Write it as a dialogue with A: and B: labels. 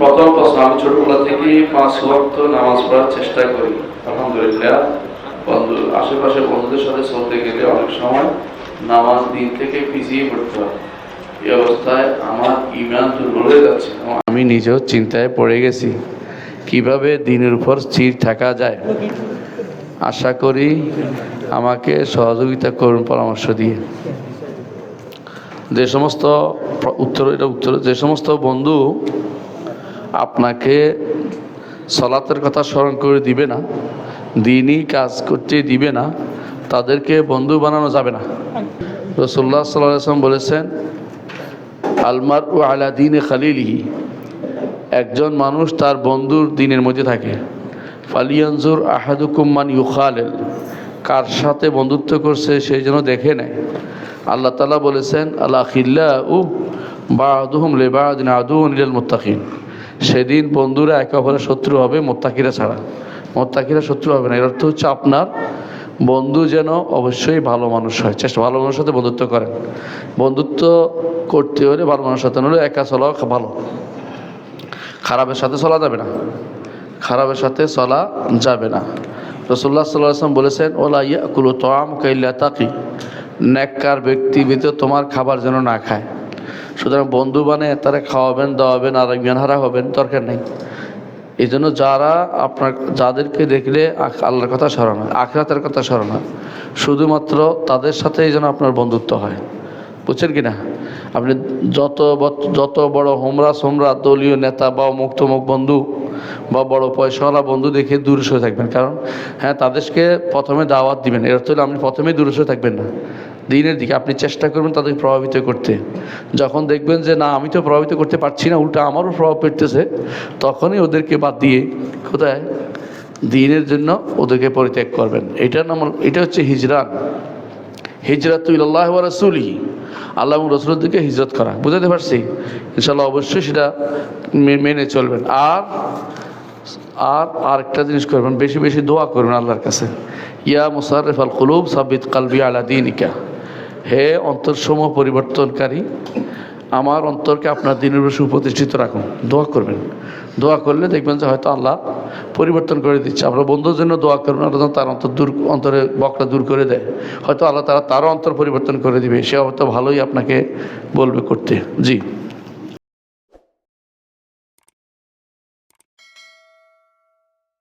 A: প্রথম প্রশ্ন, আমি ছোটবেলা থেকে পাঁচ ওয়াক্ত নামাজ পড়ার চেষ্টা করি। আলহামদুলিল্লাহ, বন্ধু, আশেপাশে বন্ধুদের সাথে চলতে গেলে অনেক সময় নামাজ দিন থেকে পিছিয়ে পড়তে হয়। এই অবস্থায় আমার ইমান দুর্বল হয়ে যাচ্ছে। আমি নিজেও চিন্তায় পড়ে গেছি, কীভাবে দিনের উপর স্থির থাকা যায়? আশা করি আমাকে সহযোগিতা করুন পরামর্শ দিয়ে। যে সমস্ত উত্তর, এটা উত্তর, যে সমস্ত বন্ধু আপনাকে সলাতের কথা স্মরণ করে দিবে না, দিনই কাজ করতে দিবে না, তাদেরকে বন্ধু বানানো যাবে না। রসুল্লাহ সাল্লাম বলেছেন আলমার ও আলা দিনে খালিলিহি একজন মানুষ তার বন্ধুর দিনের মধ্যে থাকে। ফালিয়ানজুর আহাদুকুম্মান ইউখালেল কার সাথে বন্ধুত্ব করছে সেই জন্য দেখে নেয়। আল্লাহ তালা বলেছেন আল্লাহ খিল্লা উ বা আদুহম লেবা দিন আদু নিল মুত্তাকিন সেদিন বন্ধুরা একে অপরের শত্রু হবে মোত্তাকিরা ছাড়া। মোত্তাকিরা শত্রু হবে না। এর অর্থ হচ্ছে আপনার বন্ধু যেন অবশ্যই ভালো মানুষ হয়। চেষ্টা, ভালো মানুষের সাথে বন্ধুত্ব করেন। বন্ধুত্ব করতে হলে ভালো মানুষের সাথে হলে একা চলাও ভালো। খারাপের সাথে চলা যাবে না। খারাপের সাথে চলা যাবে না। রসুল্লাহ সাল্লাহ আসলাম বলেছেন, ওলা ইয়াকুল তোয়াম কাইল্লা তাকি। নেককার ব্যক্তি ভিতর তোমার খাবার যেন না খায়। সুতরাং বন্ধু বানে, তারা খাওয়াবেন, দাওয়াবেন আর জ্ঞান হারা হবেন, দরকার নেই। এই জন্য যারা আপনার, যাদেরকে দেখলে আল্লাহর কথা স্মরণ হয়, আখরাতের কথা স্মরণ হয়, শুধুমাত্র তাদের সাথেই যেন আপনার বন্ধুত্ব হয়। বুঝছেন কি না আপনি যত যত বড় হোমরা সোমরা দলীয় নেতা বা অমুক তমুক বন্ধু বা বড় পয়সাওয়ালা বন্ধু দেখে দূরে সরে থাকবেন। কারণ হ্যাঁ তাদেরকে প্রথমে দাওয়াত দিবেন। এর হলো আপনি প্রথমেই দূরে সরে থাকবেন না। দিনের দিকে আপনি চেষ্টা করবেন তাদেরকে প্রভাবিত করতে। যখন দেখবেন যে, না, আমি তো প্রভাবিত করতে পারছি না, উল্টা আমারও প্রভাব পড়তেছে, তখনই ওদেরকে বাদ দিয়ে কোথায়? দিনের জন্য ওদেরকে পরিত্যাগ করবেন। এটা নাম এটা হচ্ছে হিজরান। হিজরাত ইল্লাহ রাসুলি আল্লাহ রসুলের দিকে হিজরত করা। বুঝাতে পারছি? ইনশাল্লাহ অবশ্যই সেটা মেনে চলবেন। আর আর আরেকটা জিনিস করবেন, বেশি বেশি দোয়া করবেন আল্লাহর কাছে। ইয়া মুসারফ আল কুলুব সাবিত কালবি আলা দিনিকা। হে অন্তরসমূহ পরিবর্তনকারী, আমার অন্তরকে আপনার দিনের বসে সুপ্রতিষ্ঠিত রাখুন। দোয়া করবেন। দোয়া করলে দেখবেন যে হয়তো আল্লাহ পরিবর্তন করে দিচ্ছে। আমরা বন্ধুর জন্য দোয়া করবেন আল্লাহ তার অন্তর দূর, অন্তরে বকটা দূর করে দেয়। হয়তো আল্লাহ তারা তারও অন্তর পরিবর্তন করে দিবে। সে হয়তো ভালোই আপনাকে বলবে করতে। জি।